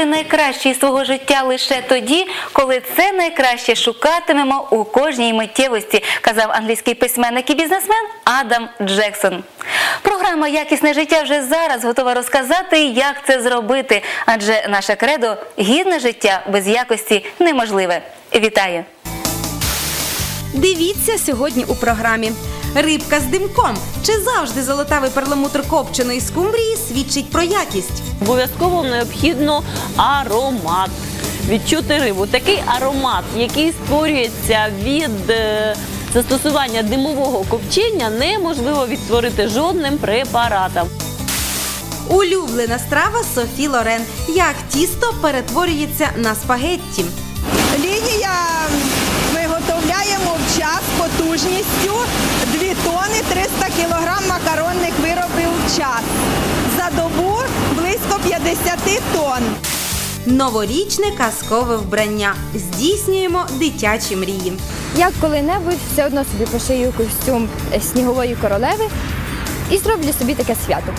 обрати найкраще із свого життя лише тоді, коли це найкраще шукатимемо у кожній миттєвості, казав англійський письменник і бізнесмен Адам Джексон. Програма Якісне життя вже зараз готова розказати, як це зробити, адже наше кредо гідне життя без якості неможливе. Вітаю! Дивіться сьогодні у програмі. Рибка з димком. Чи завжди золотавий перламутр копченої скумбрії свідчить про якість? Обов'язково необхідно аромат. Відчути рибу. Такий аромат, який створюється від е, застосування димового копчення, неможливо відтворити жодним препаратом. Улюблена страва Софі Лорен. Як тісто перетворюється на спагетті. Лінія виготовляємо в час потужністю 2 тони 300 кг макаронних виробів в час. За добу близько 50 тонн. Новорічне казкове вбрання. Здійснюємо дитячі мрії. Я коли-небудь все одно собі пошию костюм е, снігової королеви і зроблю собі таке свято.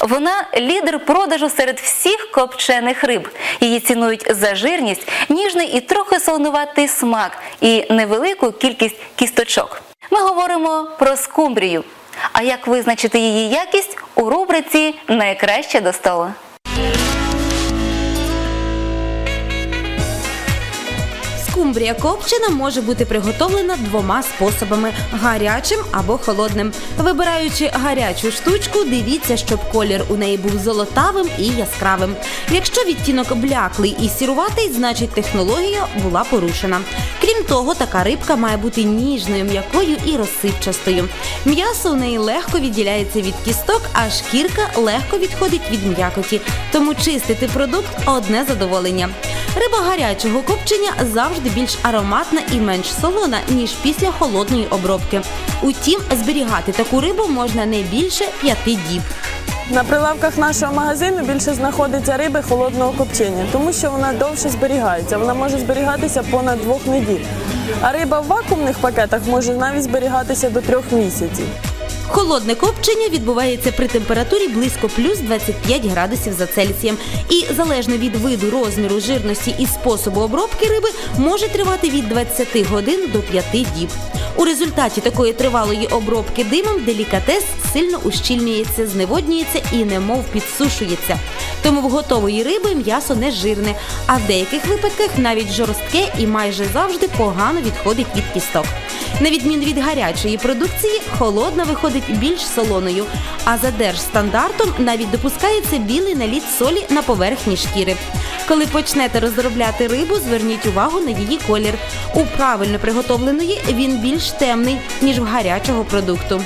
Вона лідер продажу серед всіх копчених риб. Її цінують за жирність, ніжний і трохи солонуватий смак і невелику кількість кісточок. Ми говоримо про скумбрію. А як визначити її якість у рубриці Найкраще до столу. Скумбрія копчена може бути приготовлена двома способами: гарячим або холодним. Вибираючи гарячу штучку, дивіться, щоб колір у неї був золотавим і яскравим. Якщо відтінок бляклий і сіруватий, значить технологія була порушена. Крім того, така рибка має бути ніжною, м'якою і розсипчастою. М'ясо у неї легко відділяється від кісток, а шкірка легко відходить від м'якоті. Тому чистити продукт одне задоволення. Риба гарячого копчення завжди більш ароматна і менш солона, ніж після холодної обробки. Утім, зберігати таку рибу можна не більше п'яти діб. На прилавках нашого магазину більше знаходиться риби холодного копчення, тому що вона довше зберігається. Вона може зберігатися понад двох неділь. А риба в вакуумних пакетах може навіть зберігатися до трьох місяців. Холодне копчення відбувається при температурі близько плюс 25 градусів за Цельсієм. І залежно від виду, розміру, жирності і способу обробки риби може тривати від 20 годин до 5 діб. У результаті такої тривалої обробки димом делікатес сильно ущільнюється, зневоднюється і немов підсушується. Тому в готової риби м'ясо не жирне, а в деяких випадках навіть жорстке і майже завжди погано відходить від кісток. На відміну від гарячої продукції, холодна виходить більш солоною, а за держстандартом навіть допускається білий наліт солі на поверхні шкіри. Коли почнете розробляти рибу, зверніть увагу на її колір. У правильно приготовленої він більш темний, ніж в гарячого продукту.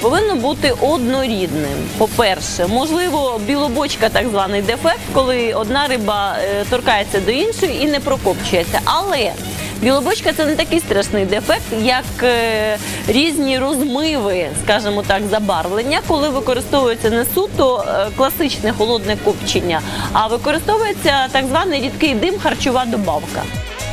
Повинно бути однорідним. По-перше, можливо, білобочка, так званий дефект, коли одна риба е, торкається до іншої і не прокопчується. Але білобочка це не такий страшний дефект, як е, різні розмиви, скажімо так, забарвлення, коли використовується не суто е, класичне холодне копчення, а використовується так званий рідкий дим, харчова добавка.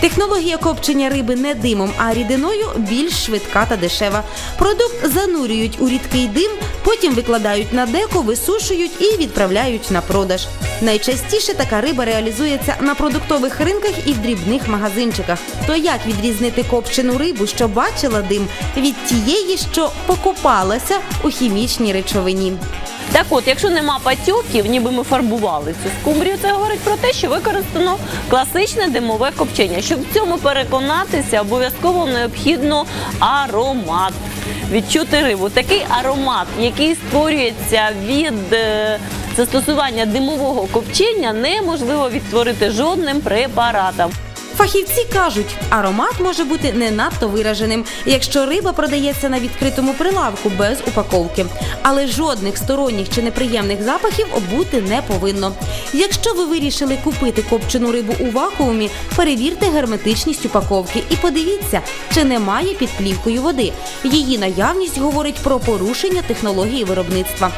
Технологія копчення риби не димом, а рідиною більш швидка та дешева. Продукт занурюють у рідкий дим, потім викладають на деко, висушують і відправляють на продаж. Найчастіше така риба реалізується на продуктових ринках і в дрібних магазинчиках. То як відрізнити копчену рибу, що бачила дим, від тієї, що покопалася у хімічній речовині? Так от, якщо нема патьоків, ніби ми фарбували цю скумбрію, це говорить про те, що використано класичне димове копчення. Щоб в цьому переконатися, обов'язково необхідно аромат. Відчути рибу. Такий аромат, який створюється від е, застосування димового копчення, неможливо відтворити жодним препаратом. Фахівці кажуть, аромат може бути не надто вираженим, якщо риба продається на відкритому прилавку без упаковки. Але жодних сторонніх чи неприємних запахів бути не повинно. Якщо ви вирішили купити копчену рибу у вакуумі, перевірте герметичність упаковки і подивіться, чи немає під плівкою води. Її наявність говорить про порушення технології виробництва.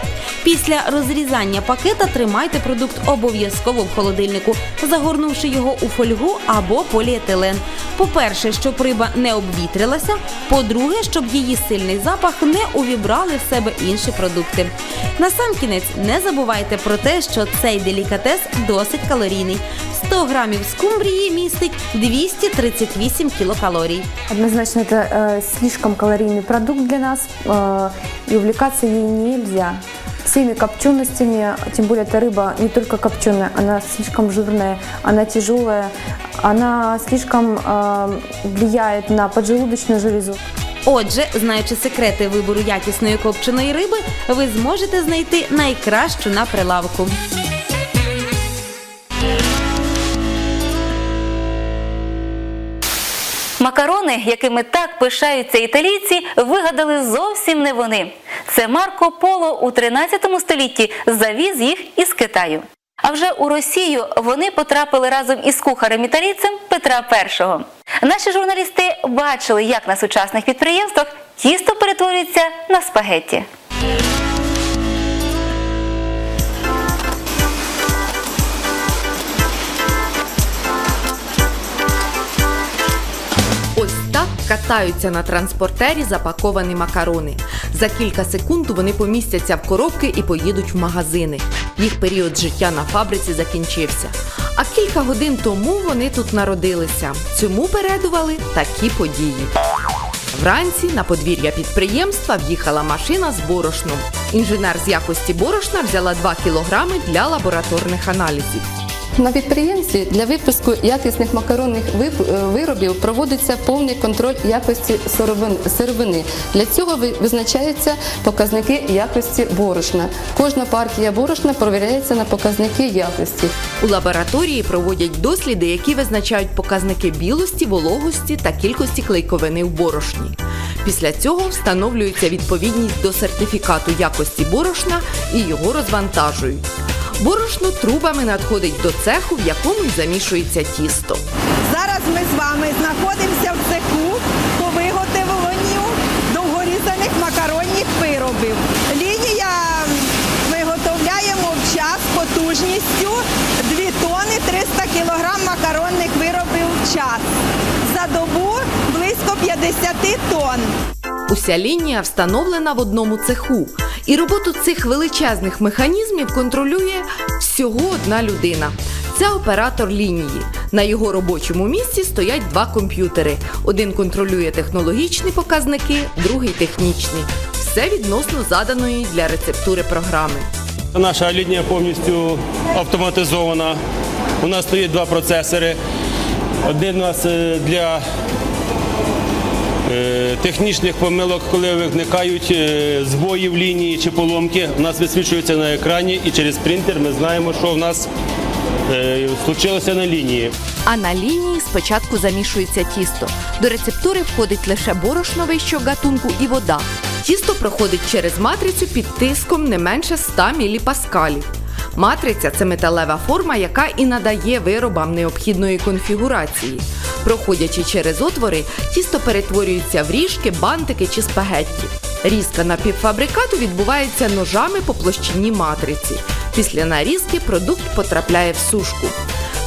Після розрізання пакета тримайте продукт обов'язково в холодильнику, загорнувши його у фольгу або поліетилен. По-перше, щоб риба не обвітрилася. По-друге, щоб її сильний запах не увібрали в себе інші продукти. Насамкінець не забувайте про те, що цей делікатес досить калорійний. 100 грамів скумбрії містить 238 кілокалорій. Однозначно, это э, слишком калорийный продукт для нас, э, и увлекаться ей нельзя. Всеми копченостями, тем более эта рыба не только копченая, она слишком жирная, она тяжелая, она слишком э, влияет на поджелудочную железу. Отже, знаючи секрети вибору якісної копченої риби, ви зможете знайти найкращу на прилавку. Макарони, якими так пишаються італійці, вигадали зовсім не вони. Це Марко Поло у 13 столітті завіз їх із Китаю. А вже у Росію вони потрапили разом із кухарем італійцем Петра І. Наші журналісти бачили, як на сучасних підприємствах тісто перетворюється на спагетті. Катаються на транспортері запаковані макарони. За кілька секунд вони помістяться в коробки і поїдуть в магазини. Їх період життя на фабриці закінчився. А кілька годин тому вони тут народилися. Цьому передували такі події. Вранці на подвір'я підприємства в'їхала машина з борошном. Інженер з якості борошна взяла 2 кілограми для лабораторних аналізів. На підприємстві для випуску якісних макаронних е, виробів проводиться повний контроль якості сировини. Для цього визначаються показники якості борошна. Кожна партія борошна провіряється на показники якості. У лабораторії проводять досліди, які визначають показники білості, вологості та кількості клейковини в борошні. Після цього встановлюється відповідність до сертифікату якості борошна і його розвантажують. Борошно трубами надходить до цеху, в якому й замішується тісто. Зараз ми з вами знаходимося в цеху по виготовленню довгорізаних макаронних виробів. Лінія виготовляємо в час потужністю 2 тони 300 кг макаронних виробів в час. За добу близько 50 тонн. Уся лінія встановлена в одному цеху, і роботу цих величезних механізмів контролює всього одна людина. Це оператор лінії. На його робочому місці стоять два комп'ютери. Один контролює технологічні показники, другий технічні. Все відносно заданої для рецептури програми. Наша лінія повністю автоматизована. У нас стоїть два процесори. Один у нас е, для технічних помилок, коли виникають е, збої в лінії чи поломки, у нас висвічується на екрані і через принтер ми знаємо, що в нас е, случилося на лінії. А на лінії спочатку замішується тісто. До рецептури входить лише борошно вищого гатунку і вода. Тісто проходить через матрицю під тиском не менше 100 міліпаскалів. Матриця це металева форма, яка і надає виробам необхідної конфігурації. Проходячи через отвори, тісто перетворюється в ріжки, бантики чи спагетті. Різка напівфабрикату відбувається ножами по площині матриці. Після нарізки продукт потрапляє в сушку.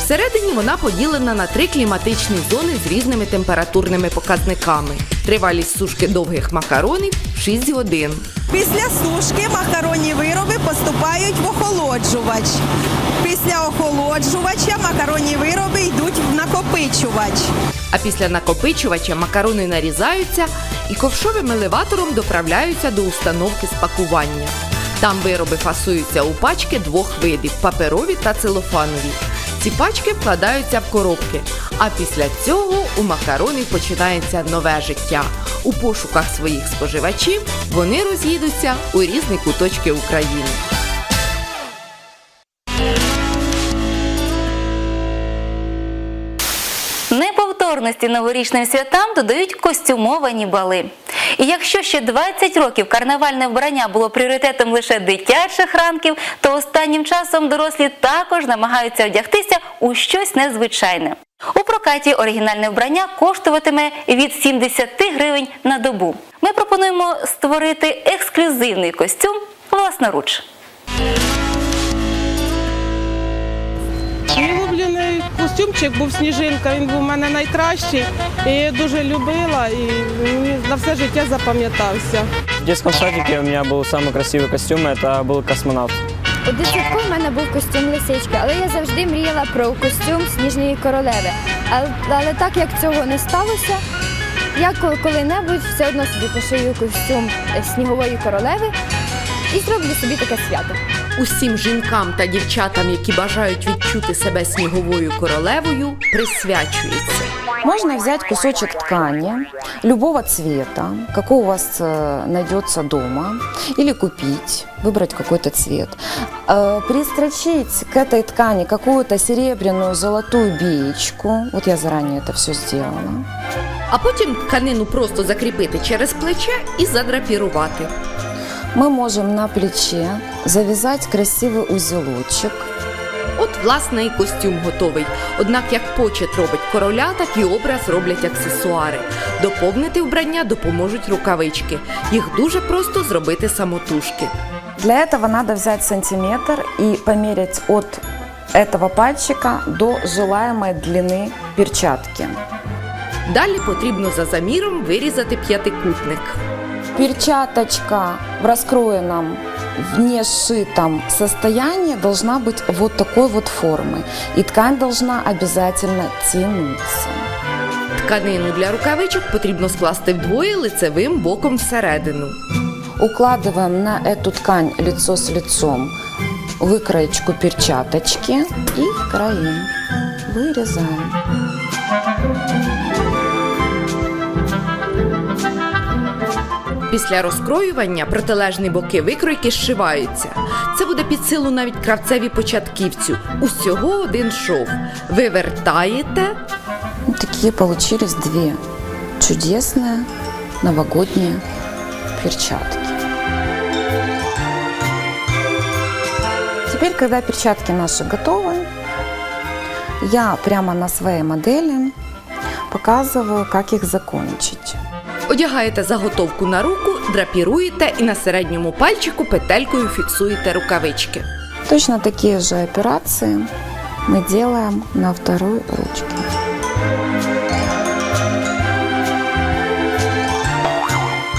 Всередині вона поділена на три кліматичні зони з різними температурними показниками. Тривалість сушки довгих макаронів 6 годин. Після сушки макаронні вироби поступають в охолоджувач. Після охолоджувача макаронні вироби йдуть в накопичувач. А після накопичувача макарони нарізаються і ковшовим елеватором доправляються до установки спакування. Там вироби фасуються у пачки двох видів паперові та целофанові. Ці пачки вкладаються в коробки. А після цього у макаронів починається нове життя. У пошуках своїх споживачів вони роз'їдуться у різні куточки України. Неповторності новорічним святам додають костюмовані бали. І якщо ще 20 років карнавальне вбрання було пріоритетом лише дитячих ранків, то останнім часом дорослі також намагаються одягтися у щось незвичайне. У прокаті оригінальне вбрання коштуватиме від 70 гривень на добу. Ми пропонуємо створити ексклюзивний костюм власноруч. костюмчик був сніжинка, він був у мене найкращий. І я дуже любила і мені на все життя запам'ятався. В детском садике у меня был самый красивый костюм, это был космонавт. У дитсадку в мене був костюм лисички, але я завжди мріяла про костюм сніжної королеви. Але, але так як цього не сталося, я коли- коли-небудь все одно собі пошию костюм е, снігової королеви і зроблю собі таке свято. Усім жінкам та дівчатам, які бажають відчути себе сніговою королевою, присвячується. Можно взять кусочек ткани любого цвета, какой у вас э, найдется дома, или купить, выбрать какой-то цвет, Э, пристрочить к этой ткани какую-то серебряную, золотую беечку. Вот я заранее это все сделала. А потім тканину просто закріпити через плече і задрапірувати. Мы можем на плече завязать красивый узелочек. От, власне, і костюм готовий. Однак, як почет робить короля, так і образ роблять аксесуари. Доповнити вбрання допоможуть рукавички. Їх дуже просто зробити самотужки. Для этого надо взять сантиметр и померить от этого пальчика до желаемой длины перчатки. Далі потрібно за заміром вирізати п'ятикутник. Перчаточка в раскроенном, не сшитом состоянии должна быть вот такой вот формы. И ткань должна обязательно тянуться. Тканину для рукавичок потрібно скласти вдвоє лицевим боком всередину. Укладываем на эту ткань лицо с лицом выкроечку перчаточки и краим. Вырезаем. Після розкроювання протилежні боки викройки зшиваються. Це буде під силу навіть кравцеві початківцю. Усього один шов. Вивертаєте, Вот такие получились две чудесные новогодние перчатки. Теперь, когда перчатки наши готовы, я прямо на своей модели показываю, как их закончить. одягаєте заготовку на руку, драпіруєте і на середньому пальчику петелькою фіксуєте рукавички. Точно такие же операции мы делаем на второй ручке.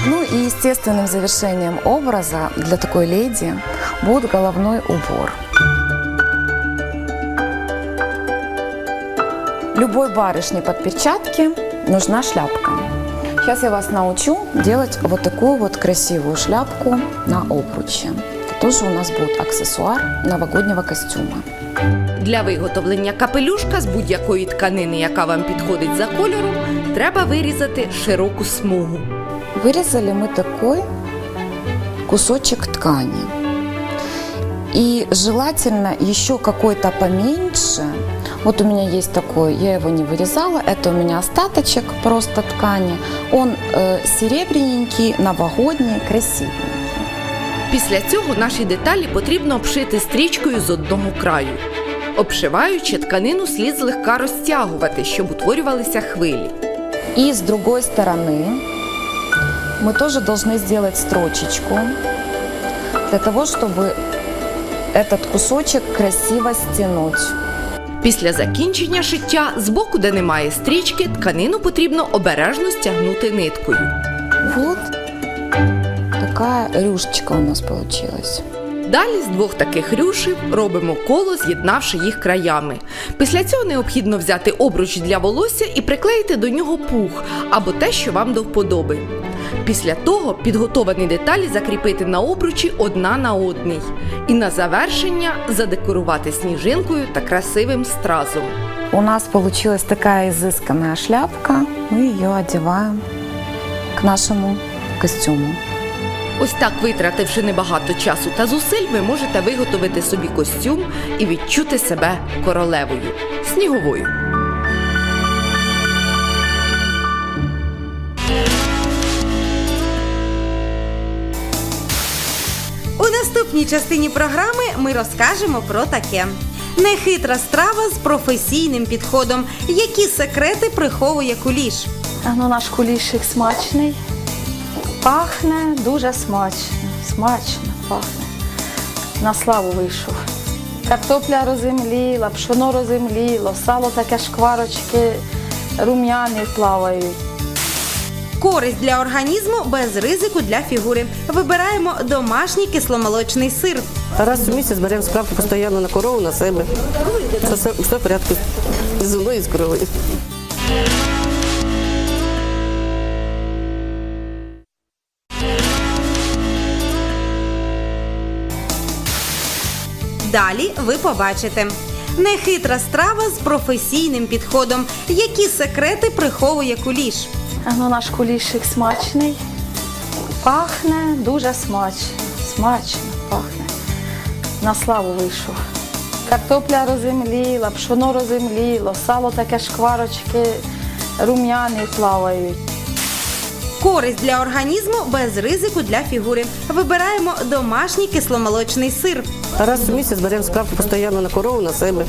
Ну и естественным завершением образа для такой леди будет головной убор. Любой барышне под перчатки нужна шляпка. Сейчас я вас научу делать вот такую вот красивую шляпку на обруче. Это тоже у нас будет аксессуар новогоднего костюма. Для виготовлення капелюшка з будь-якої тканини, яка вам підходить за кольором, треба вирізати широку смугу. Вырезали мы такой кусочек ткани. И желательно еще какой-то поменьше. Вот у меня есть такой, я его не вырезала, это у меня остаточек просто ткани. Он э, серебряненький, новогодний, красивый. Після цього наші деталі потрібно обшити стрічкою з одного краю. Обшиваючи тканину, слід злегка розтягувати, щоб утворювалися хвилі. И с другой стороны мы тоже должны сделать строчечку для того, чтобы этот кусочек красиво стянуть. Після закінчення шиття з боку, де немає стрічки, тканину потрібно обережно стягнути ниткою. Вот такая рюшечка у нас получилась. Далі з двох таких рюшів робимо коло, з'єднавши їх краями. Після цього необхідно взяти обруч для волосся і приклеїти до нього пух або те, що вам до вподоби. Після того підготовані деталі закріпити на обручі одна на одній. І на завершення задекорувати сніжинкою та красивим стразом. У нас получилась такая изысканная шляпка. Мы ее одеваем к нашему костюму. Ось так, витративши небагато часу та зусиль, ви можете виготовити собі костюм і відчути себе королевою сніговою. Наступній частині програми ми розкажемо про таке. Нехитра страва з професійним підходом. Які секрети приховує куліш? Ну, наш кулішик смачний. Пахне дуже смачно. Смачно пахне. На славу вийшов. Картопля розімліла, пшоно розімліло, сало таке шкварочки рум'яні плавають. Користь для організму без ризику для фігури. Вибираємо домашній кисломолочний сир. Раз в місяць беремо справку постійно на корову, на себе. Це все, все в порядку зі мною і з коровою. Далі ви побачите. Нехитра страва з професійним підходом. Які секрети приховує куліш? Ну наш кулішик смачний. Пахне дуже смачно. Смачно пахне. На славу вийшов. Картопля розімліла, пшоно розімліло, сало таке шкварочки рум'яні плавають. Користь для організму без ризику для фігури. Вибираємо домашній кисломолочний сир. Раз в місяць беремо справку постійно на корову, на себе.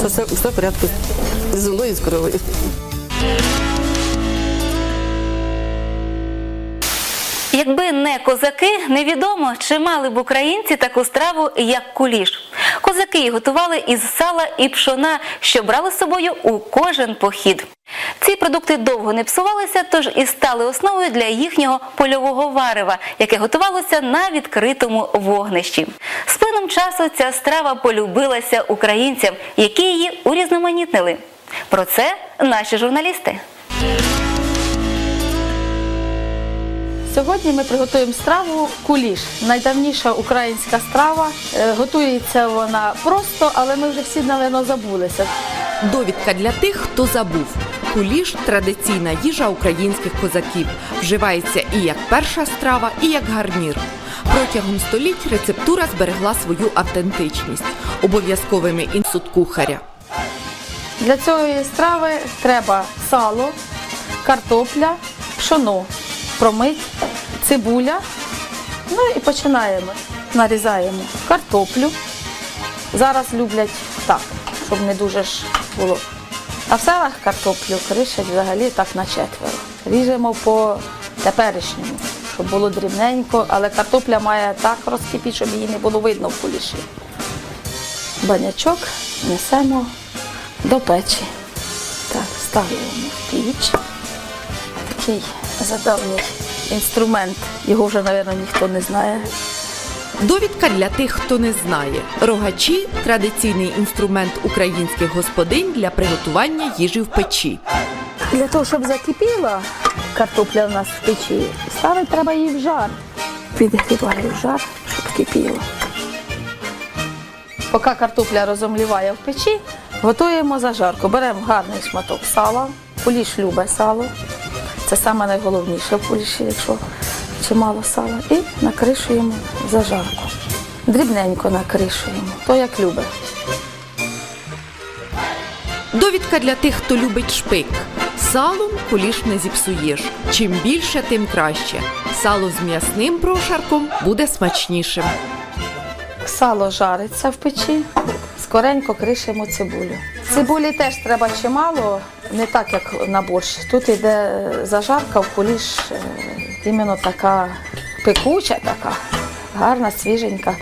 Це все, все в порядку зі мною і з коровою. Якби не козаки, невідомо, чи мали б українці таку страву, як куліш. Козаки її готували із сала і пшона, що брали з собою у кожен похід. Ці продукти довго не псувалися, тож і стали основою для їхнього польового варева, яке готувалося на відкритому вогнищі. З плином часу ця страва полюбилася українцям, які її урізноманітнили. Про це наші журналісти. Сьогодні ми приготуємо страву куліш. Найдавніша українська страва. Е, Готується вона просто, але ми вже всі, напевно, забулися. Довідка для тих, хто забув. Куліш традиційна їжа українських козаків. Вживається і як перша страва, і як гарнір. Протягом століть рецептура зберегла свою автентичність обов'язковими інсут кухаря. Для цієї страви треба сало, картопля, пшоно, промить, цибуля. Ну і починаємо. Нарізаємо картоплю. Зараз люблять так, щоб не дуже ж було. А в селах картоплю кришать взагалі так на четверо. Ріжемо по теперішньому, щоб було дрібненько, але картопля має так розкипіти, щоб її не було видно в куліші. Банячок несемо до печі. Так, ставимо піч. Такий задавній інструмент. Його вже, мабуть, ніхто не знає. Довідка для тих, хто не знає. Рогачі традиційний інструмент українських господинь для приготування їжі в печі. Для того, щоб закипіла картопля у нас в печі, ставити треба її в жар. Підгріваю в жар, щоб кипіло. Поки картопля розомліває в печі, готуємо зажарку. Беремо гарний шматок сала. Куліш любить сало. Це саме найголовніше в куліші, якщо чимало сала. І накришуємо зажарку. Дрібненько накришуємо, то як любить. Довідка для тих, хто любить шпик. Салом куліш не зіпсуєш. Чим більше, тим краще. Сало з м'ясним прошарком буде смачнішим. Сало жариться в печі, скоренько кришимо цибулю. Цибулі теж треба чимало, не так як на борщ. Тут йде е, зажарка в куліш, е, іменно така пекуча, така, гарна, свіженька.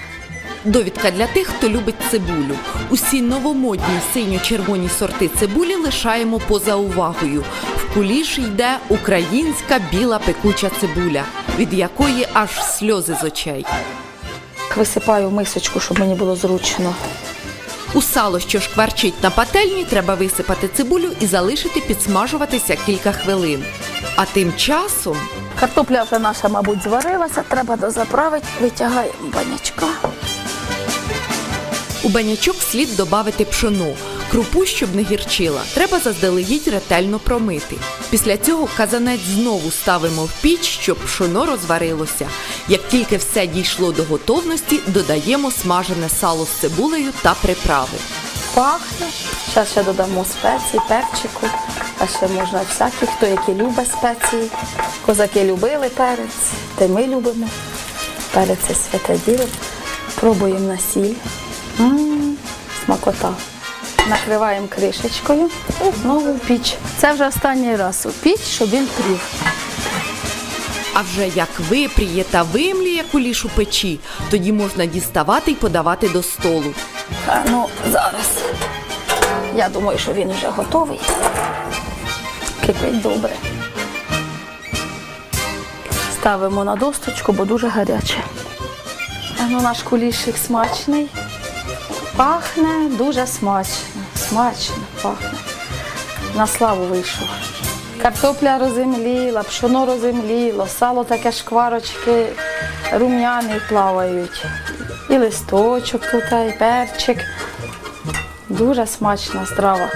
Довідка для тих, хто любить цибулю. Усі новомодні синьо-червоні сорти цибулі лишаємо поза увагою. В куліш йде українська біла пекуча цибуля, від якої аж сльози з очей. Висипаю в мисочку, щоб мені було зручно. У сало, що шкварчить на пательні, треба висипати цибулю і залишити підсмажуватися кілька хвилин. А тим часом Картопля вже наша, мабуть, зварилася, треба дозаправити, витягаємо банячка. у банячок слід додати пшоно. Крупу, щоб не гірчила, треба заздалегідь ретельно промити. Після цього казанець знову ставимо в піч, щоб пшоно розварилося. Як тільки все дійшло до готовності, додаємо смажене сало з цибулею та приправи. Пахне. Зараз ще додамо спеції, перчику, а ще можна всякі, хто які любить спеції. Козаки любили перець, та ми любимо. Перець це святе діло. Пробуємо на сіль. М, Смакота. Накриваємо кришечкою і знову в піч. Це вже останній раз у піч, щоб він прів. А вже як випріє та вимліє куліш у печі, тоді можна діставати й подавати до столу. А, ну, зараз. Я думаю, що він вже готовий. Кипить добре. Ставимо на досточку, бо дуже гаряче. А ну, наш кулішик смачний. Пахне дуже смачно. Смачно пахне. На славу вийшов. Картопля роземліла, пшоно роземліло, сало таке шкварочки рум'яні плавають. І листочок тут, і перчик. Дуже смачна страва.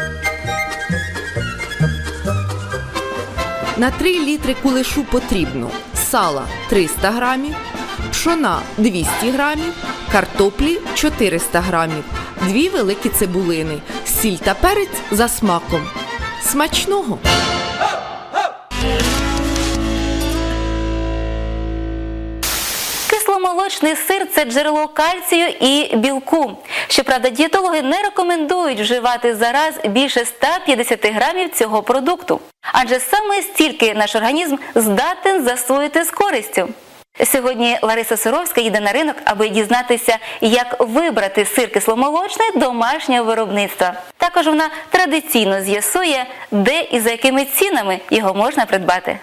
На 3 літри кулешу потрібно сала 300 грамів, пшона 200 грамів, картоплі 400 грамів, дві великі цибулини, сіль та перець за смаком. Смачного! Кисломолочний сир це джерело кальцію і білку. Щоправда, дієтологи не рекомендують вживати зараз більше 150 грамів цього продукту. Адже саме стільки наш організм здатен засвоїти з користю. Сьогодні Лариса Суровська їде на ринок, аби дізнатися, як вибрати сир кисломолочний домашнього виробництва. Також вона традиційно з'ясує, де і за якими цінами його можна придбати.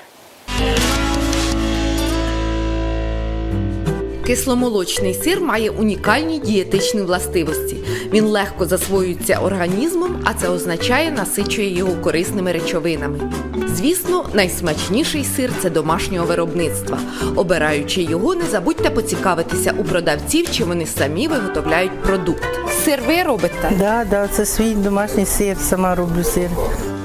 Кисломолочний сир має унікальні дієтичні властивості. Він легко засвоюється організмом, а це означає насичує його корисними речовинами. Звісно, найсмачніший сир це домашнього виробництва. Обираючи його, не забудьте поцікавитися у продавців, чи вони самі виготовляють продукт. Сир ви робите? Да, да, це свій домашній сир, сама роблю сир.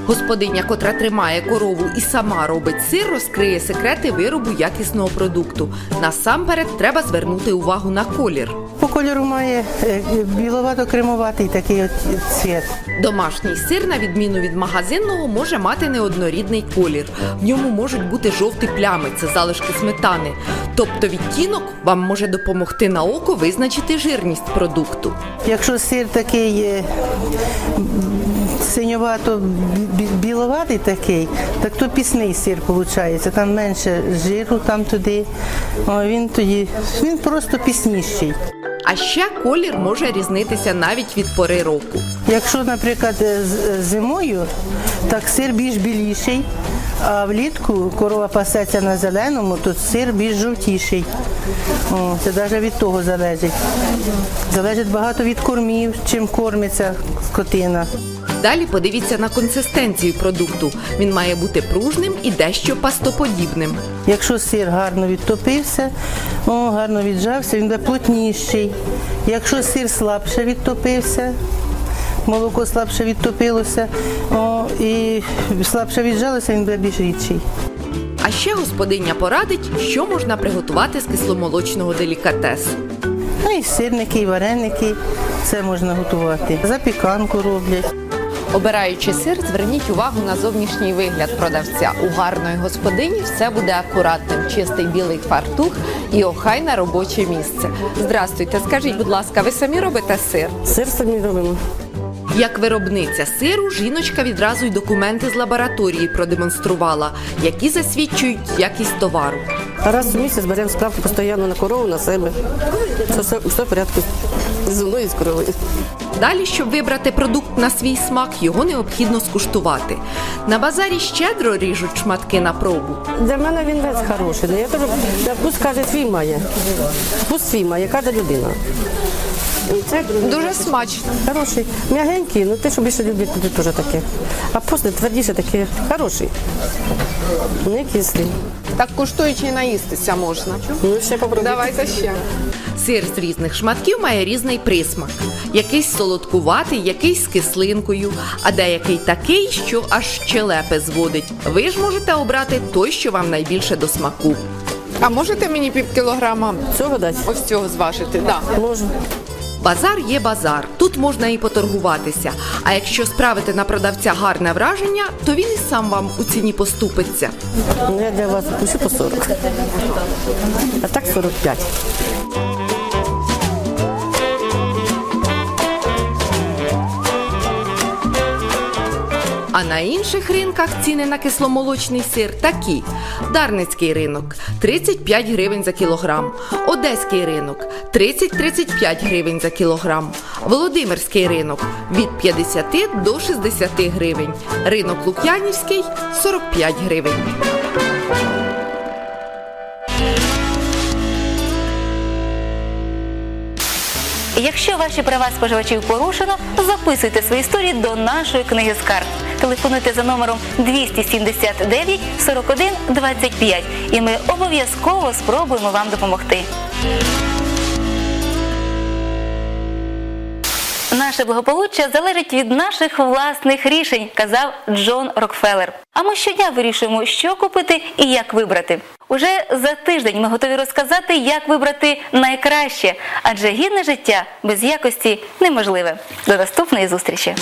Господиня, котра тримає корову і сама робить сир, розкриє секрети виробу якісного продукту. Насамперед треба звернути увагу на колір. По кольору має е, біловато-кремоватий такий от цвіт. Домашній сир, на відміну від магазинного, може мати неоднорідний колір. В ньому можуть бути жовті плями, це залишки сметани. Тобто відтінок вам може допомогти на око визначити жирність продукту. Якщо сир такий е, синьовато бі- біловатий такий, так то пісний сир виходить. Там менше жиру там туди. О, він тоді він просто пісніший. А ще колір може різнитися навіть від пори року. Якщо, наприклад, е, зимою, так сир більш біліший, а влітку корова пасеться на зеленому, то сир більш жовтіший. О, це навіть від того залежить. Залежить багато від кормів, чим кормиться скотина. Далі подивіться на консистенцію продукту. Він має бути пружним і дещо пастоподібним. Якщо сир гарно відтопився, о, гарно віджався, він буде плотніший. Якщо сир слабше відтопився, молоко слабше відтопилося о, і слабше віджалося, він буде більш рідший. А ще господиня порадить, що можна приготувати з кисломолочного делікатесу. Ну і сирники, і вареники, це можна готувати. Запіканку роблять. Обираючи сир, зверніть увагу на зовнішній вигляд продавця. У гарної господині все буде акуратним, чистий білий фартух і охайне робоче місце. Здрастуйте, скажіть, будь ласка, ви самі робите сир? Сир самі робимо. Як виробниця сиру, жіночка відразу й документи з лабораторії продемонструвала, які засвідчують якість товару. Раз в місяць беремо справку постійно на корову, на себе. Це все, все в порядку. Зі мною і з коровою. Далі, щоб вибрати продукт на свій смак, його необхідно скуштувати. На базарі щедро ріжуть шматки на пробу. Для мене він весь хороший. Ну, Я теж, вкус каже, свій має. Вкус свій має, каже людина. Це Дуже смачно. Хороший. М'ягенький, ну те, що більше люблять, люди теж таке. А після твердіше таке хороший. Не кислий. Так куштуючи і наїстися можна. Ну, ще попробуйте. Давайте ще. Сир з різних шматків має різний присмак. Якийсь солодкуватий, якийсь з кислинкою, а деякий такий, що аж щелепи зводить. Ви ж можете обрати той, що вам найбільше до смаку. А можете мені пів кілограма Цього дати? ось цього зважити? Да. Можу. Базар є базар. Тут можна і поторгуватися. А якщо справити на продавця гарне враження, то він і сам вам у ціні поступиться. Ну, я для вас пущу по 40. А так 45. А на інших ринках ціни на кисломолочний сир такі: Дарницький ринок 35 гривень за кілограм, Одеський ринок 30-35 гривень за кілограм, Володимирський ринок від 50 до 60 гривень, ринок Лук'янівський 45 гривень. Якщо ваші права споживачів порушено, записуйте свої історії до нашої книги скарг. Телефонуйте за номером 279 41 25 і ми обов'язково спробуємо вам допомогти. Наше благополуччя залежить від наших власних рішень, казав Джон Рокфеллер. А ми щодня вирішуємо, що купити і як вибрати. Уже за тиждень ми готові розказати, як вибрати найкраще, адже гідне життя без якості неможливе. До наступної зустрічі!